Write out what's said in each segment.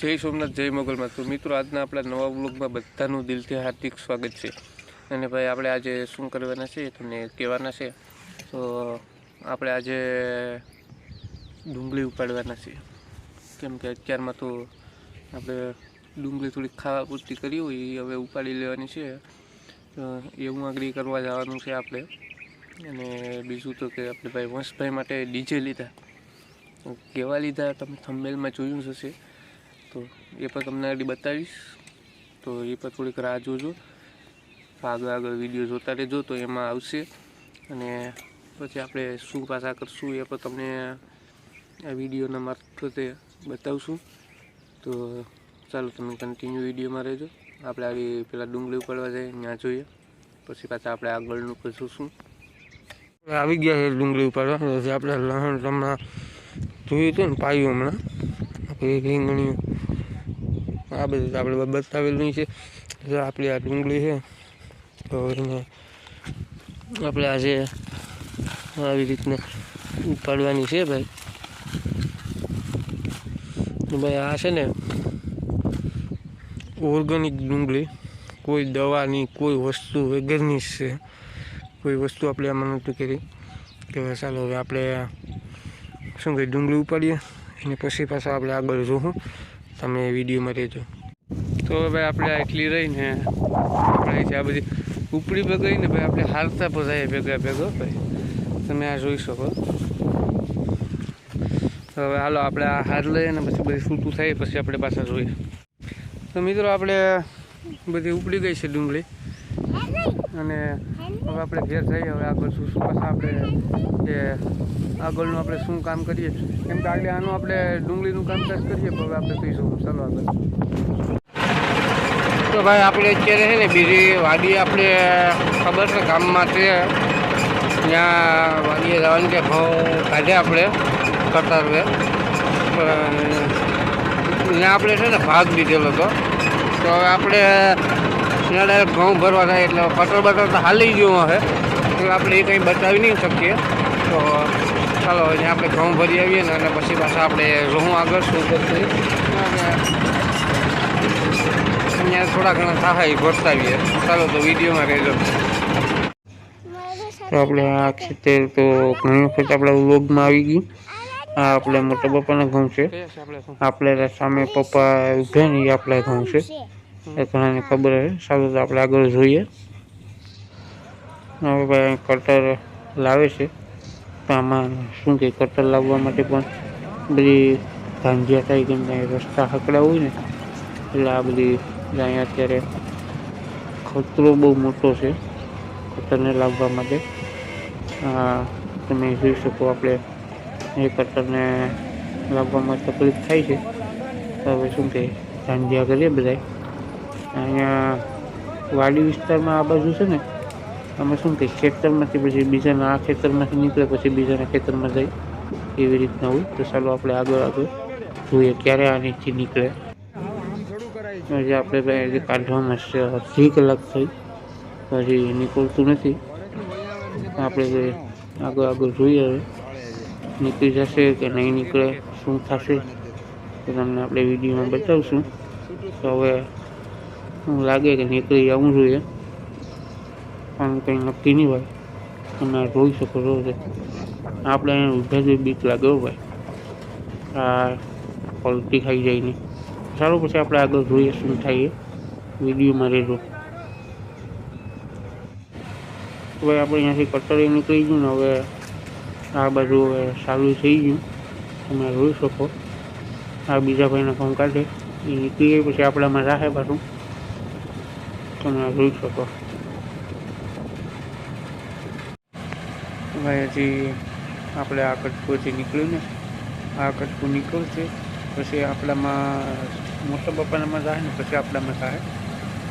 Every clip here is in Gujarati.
જય સોમનાથ, જય મોગલમાં તો મિત્રો, આજના આપણા નવા બ્લોગમાં બધાનું દિલથી હાર્દિક સ્વાગત છે. અને ભાઈ, આપણે આજે શું કરવાના છે તમને કહેવાના છે. તો આપણે આજે ડુંગળી ઉપાડવાના છે. કેમ કે અત્યારમાં તો આપણે ડુંગળી થોડીક ખાવા પૂરતી કરી હોય, એ હવે ઉપાડી લેવાની છે. એવું આગળ કરવા જવાનું છે આપણે. અને બીજું તો કે આપણે ભાઈ વંશભાઈ માટે ડીજે લીધા. કેવા લીધા? તમે થંબેલમાં જોયું જ હશે. એ પણ તમને આગળ બતાવીશ. તો એ પણ થોડીક રાહ જોજો. આગળ આગળ વીડિયો જોતા રહેજો, તો એમાં આવશે. અને પછી આપણે શું પાછા કરશું એ પણ તમને આ વિડીયોના મારફતે બતાવશું. તો ચાલો તમે કન્ટિન્યુ વિડીયોમાં રહેજો. આપણે આવી પેલા ડુંગળી ઉપાડવા જઈએ ત્યાં જોઈએ. પછી પાછા આપણે આગળનું પણ શું આવી ગયા છે ડુંગળી ઉપાડવા. પછી આપણે લહણ હમણાં જોયું હતું ને પાયું હમણાં? પછી રીંગણી આ બધું આપણે બતાવેલું છે. આપણી આ ડુંગળી છે. તો એને આપણે આજે આવી રીતના ઉપાડવાની છે ભાઈ. ભાઈ આ છે ને ઓર્ગેનિક ડુંગળી. કોઈ દવાની કોઈ વસ્તુ વગરની છે. કોઈ વસ્તુ આપણે આમાં નથી કરી. કે ચાલો હવે આપણે શું કહે ડુંગળી ઉપાડીએ. અને પછી પાછા આપણે આગળ જોવું તમે વિડીયોમાં રહેજો. તો ભાઈ આપણે આ એટલી રહીને આપણે આ બધી ઉપડી બગડીને ભાઈ આપણે હાલતા પધાઈએ ભેગા ભેગો ભાઈ. તમે આ જોઈ શકો. તો હવે હાલો આપણે આ હાર લઈએ ને પછી બધી છૂટું થાય પછી આપણે પાછા જોઈએ. તો મિત્રો આપણે બધી ઉપડી ગઈ છે ડુંગળી. અને હવે આપણે ઘેર જઈએ, હવે આગળ શું શું પાછા આપણે કે આગળનું આપણે શું કામ કરીએ. કેમ કે આગળ આનું આપણે ડુંગળીનું કામકાજ કરીએ, પણ હવે આપણે કહીશું, ચાલો આગળ. તો ભાઈ, આપણે અત્યારે છે ને બીજી વાડી આપણે ખબર છે, ગામમાં છે. ત્યાં વાડીએ જવાની કે ભાવ કાઢે આપણે, કરતા હવે ત્યાં આપણે છે ને ભાગ લીધેલો હતો. તો હવે આપણે ત્યાં ડાયરેક્ટ ઘઉં ભરવા થાય એટલે કટર બટર તો હાલી ગયું હશે એટલે આપણે એ કંઈ બચાવી નહીં શકીએ. તો ચાલો હવે આપણે ઘઉં ભરી આવીએ ને અને પછી પાછા આપણે રહું આગળ શું અને અહીંયા થોડા ઘણા સહાય ભરતાવીએ ચાલો તો વિડીયોમાં રહેજો તો આપણે આ ખેતર તો ઘણી વખત આપણા વ્લોગમાં આવી ગયું આ આપણે મોટા પપ્પાના ઘઉં છે. આપણે સામે પપ્પા ઉભે ને એ આપણા ઘઉં છે. એ ઘણાને ખબર હશે સારું તો આપણે આગળ જોઈએ. હવે ભાઈ કટર લાવે છે. તો આમાં શું કે કટર લાવવા માટે પણ બધી ધાંધિયા થાય કેમ કે રસ્તા હકડા હોય ને, એટલે આ બધી અહીંયા અત્યારે ખતરો બહુ મોટો છે કટરને લાવવા માટે. તમે જોઈ શકો આપણે એ કટરને લાવવામાં તકલીફ થાય છે. હવે શું કે ધાંધિયા કરીએ બધાય. અહીંયા વાડી વિસ્તારમાં આ બાજુ છે ને આમાં શું કે ખેતરમાંથી પછી બીજાના આ ખેતરમાંથી નીકળે પછી બીજાના ખેતરમાં જાય એવી રીતના હોય. તો ચાલો આપણે આગળ આગળ જોઈએ ક્યારે આ નીચે નીકળે. હજી આપણે ભાઈ કાઢવામાં અડધી કલાક થઈ. હજી નીકળતું નથી. આપણે આગળ આગળ જોઈએ હવે. નીકળી જશે કે નહીં નીકળે, શું થશે તો તમને આપણે વિડીયોમાં બતાવશું. તો હવે લાગે કે નીકળી જવું જોઈએ. પણ કંઈ નક્કી નહીં ભાઈ તમે આ જોઈ શકો છો કે આપણે અહીંયા ઊભા જોઈ બીક લાગે હો ભાઈ. આ પલટી ખાઈ જાય નહીં સારું, પછી આપણે આગળ જોઈએ શું થાય એ. વિડીયોમાં રહેજો. હવે આપણે અહીંયાથી કટરે નીકળી ગયું ને હવે આ બાજુ હવે ચાલુ થઈ ગયું. તમે જોઈ શકો. આ બીજા ભાઈના ફોન કાઢે. એ નીકળી ગઈ, પછી આપણામાં રાહે પાછું. તમે જોઈ શકો. ભાઈ હજી આપણે આ કટકું હજી નીકળ્યું ને, આ કટકું નીકળશે, પછી આપણામાં મોટા બપાનામાં થાય ને, પછી આપણામાં થાય.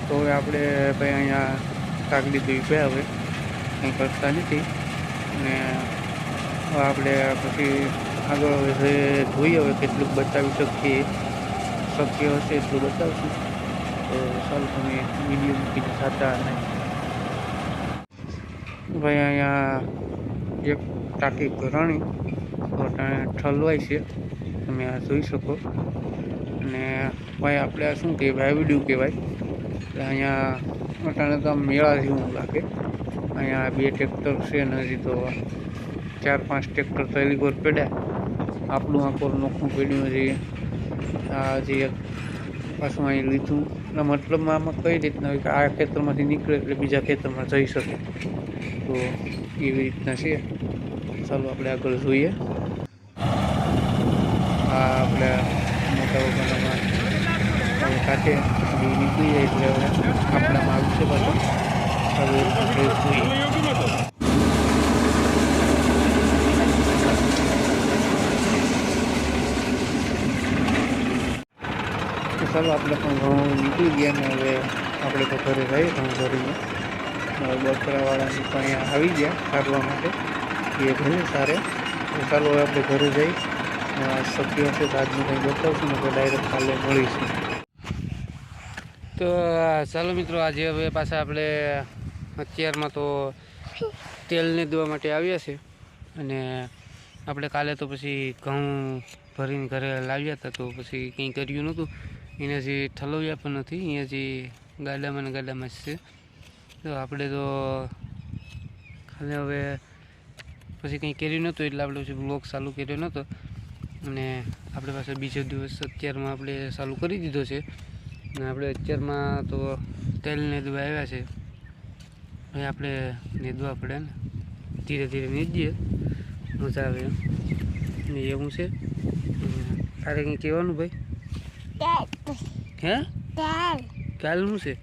તો હવે આપણે ભાઈ અહીંયા કાગડી દઈ ગયા હવે કંઈ કરતા નથી. અને હવે આપણે પછી આગળ હવે જોઈએ હવે કેટલું બતાવી શકીએ. શક્ય હશે એટલું બતાવશું. તો સારું તમે વીડિયો મૂકી થતા અને ભાઈ, અહીંયા એક ટાંકી ભરાણી ઠલવાય છે. તમે આ જોઈ શકો. અને ભાઈ, આપણે શું કહેવાય? વાયવડ્યું કહેવાય. એટલે અહીંયા અટાણે તો મેળા જેવું લાગે. અહીંયા બે ટ્રેક્ટર છે ને હજી તો ચાર પાંચ ટ્રેક્ટર તો એલી પર પડ્યા. આપણું આ નોખું પડ્યું હજી. આ એક પાછું અહીં લીધું. એટલે મતલબમાં આમાં કઈ રીતના હોય કે આ ખેતરમાંથી નીકળે એટલે બીજા ખેતરમાં જઈ શકે. તો એવી રીતના છે. ચાલો આપણે આગળ જોઈએ. આ આપણે મોટા વગરમાં હવે કાંઠે નીકળી જાય એટલે આપણામાં આવશે પાછું. હવે જોઈએ. ચાલો આપણે પણ ઘણું નીકળી ગયા ને હવે આપણે તો ઘરે જઈએ ઘણું હવે બકરાવાળાની પણ અહીંયા આવી ગયા સારવા માટે. એ ઘણી સારે. તો ચાલો હવે આપણે ઘરે જઈ શક્ય હશે તો આજનું કંઈ બતાવશું ને તો ડાયરેક્ટ કાલે મળીશું. તો, ચાલો મિત્રો, આજે હવે પાછા આપણે અત્યારમાં તો તેલને દોવા માટે આવ્યા છે. અને આપણે કાલે તો પછી ઘઉં ભરીને ઘરે લાવ્યા હતા તો પછી કંઈ કર્યું નહોતું. એને જે ઠલવ્યા પણ નથી, અહીંયા જે ગાડામાં ને ગાડામાં જ છે. તો આપણે તો ખાલી હવે પછી કંઈ કર્યું નહોતું એટલે આપણે પછી બ્લોગ ચાલુ કર્યો નહોતો. અને આપણે પાસે બીજો દિવસ અત્યારમાં આપણે ચાલુ કરી દીધો છે. અને આપણે અત્યારમાં તો તેલ નેદવા આવ્યા છે. હવે આપણે નેદવા પડે ને. ધીરે ધીરે નીંદીએ. મજા આવે એમ. ને એવું છે. તારે કંઈ કહેવાનું ભાઈ? હે? કાલનું છે?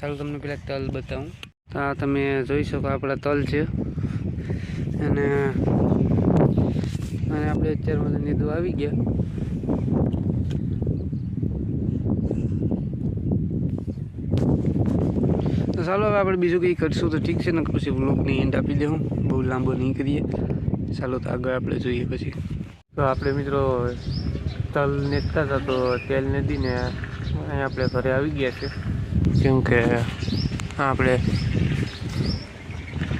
ચાલો તમને પેલા તલ બતાવું. તો આ તમે જોઈ શકો આપણા તલ છે. અને અને આપણે અત્યારે બધા નીંદવા આવી ગયા. તો ચાલો હવે આપણે બીજું કંઈ કરશું તો ઠીક છે ને પછી બ્લોકની એન્ડ આપી દઉં બહુ લાંબો નહીં કરીએ. ચાલો તો આગળ આપણે જોઈએ પછી. તો આપણે મિત્રો તલ નેતા હતા તો તેલ દીને અહીંયા આપણે ઘરે આવી ગયા છે કેમ કે આપણે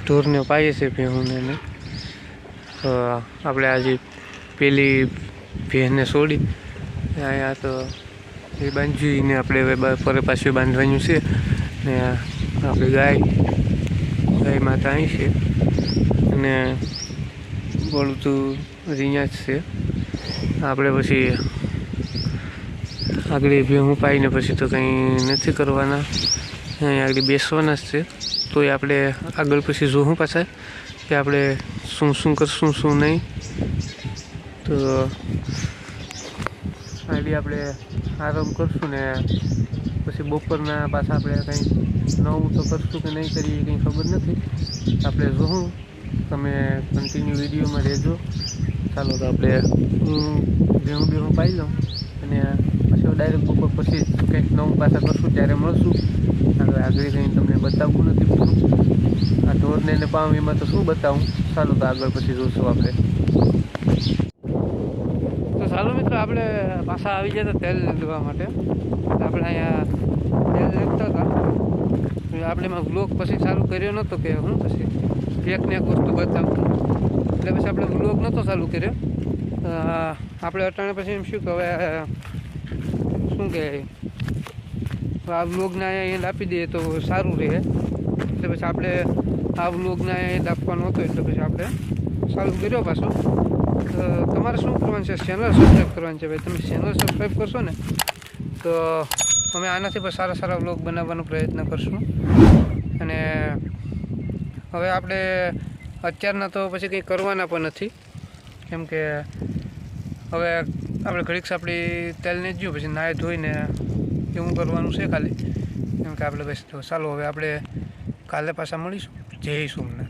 ઢોરને પાઈએ છીએ ભેહુને તો આપણે આજે પેલી ભેહને છોડી અહીંયા તો એ બાંધીને આપણે ફરે પાછું બાંધવાનું છે. ને આપણે ગાય ગાય માતા અહીં છે. અને બળતું અહીંયા જ છે. આપણે પછી આગળ ભેહું પાઈને પછી તો કંઈ નથી કરવાના. અહીં આગળ બેસવાના જ છે. તોય આપણે આગળ પછી જોઉં પાછા કે આપણે શું શું કરશું, શું નહીં. તો આડી આપણે આરામ કરશું ને પછી બપોરના પાછા આપણે કંઈ નવું તો કરશું કે નહીં કરીએ કંઈ ખબર નથી. આપણે જોઉં તમે કન્ટિન્યુ વિડીયોમાં રહેજો. ચાલો તો આપણે ભેહું બેહું પાઈ લઉં. અને પછી ડાયરેક્ટ બપોર પછી કંઈક નવું પાછા કરશું, ત્યારે મળશું. આગળ આગળ કંઈ તમને બતાવવું નથી પૂરું આ ઢોરને ને પામ એમાં તો શું બતાવું? ચાલો તો આગળ પછી જોશું આપણે. તો ચાલો મિત્રો, આપણે પાછા આવી હતા તેલ લેવા માટે. આપણે અહીંયા તેલ લેતા હતા. આપણે એમાં બ્લોક પછી ચાલુ કર્યો નહોતો કે હું પછી? એક ને એક વસ્તુ બતાવતું એટલે પછી આપણે બ્લોગ નહોતો ચાલુ કર્યો. આપણે અટાણે પછી એમ શું કે હવે, શું કહે આ બ્લોગને અહીંયા એન્ડ દઈએ તો સારું રહે. એટલે પછી આપણે આ બ્લોગને અહીંયા એન્ડ આપવાનો હતો, એટલે પછી આપણે ચાલુ કર્યો પાછો. તમારે શું કરવાનું છે? ચેનલ સબસ્ક્રાઈબ કરવાની છે ભાઈ? તમે ચેનલ સબસ્ક્રાઈબ કરશો ને, તો અમે આનાથી પણ સારા સારા બ્લોગ બનાવવાનો પ્રયત્ન કરશું. અને હવે આપણે અત્યારના તો પછી કંઈ કરવાના પણ નથી. કેમ કે હવે આપણે ઘડીક આપણી તેલને જ પછી નાય ધોઈને એવું કરવાનું છે ખાલી. કેમ કે આપણે બસ ચાલો હવે આપણે કાલે પાછા મળીશું. જય સોમનાથ.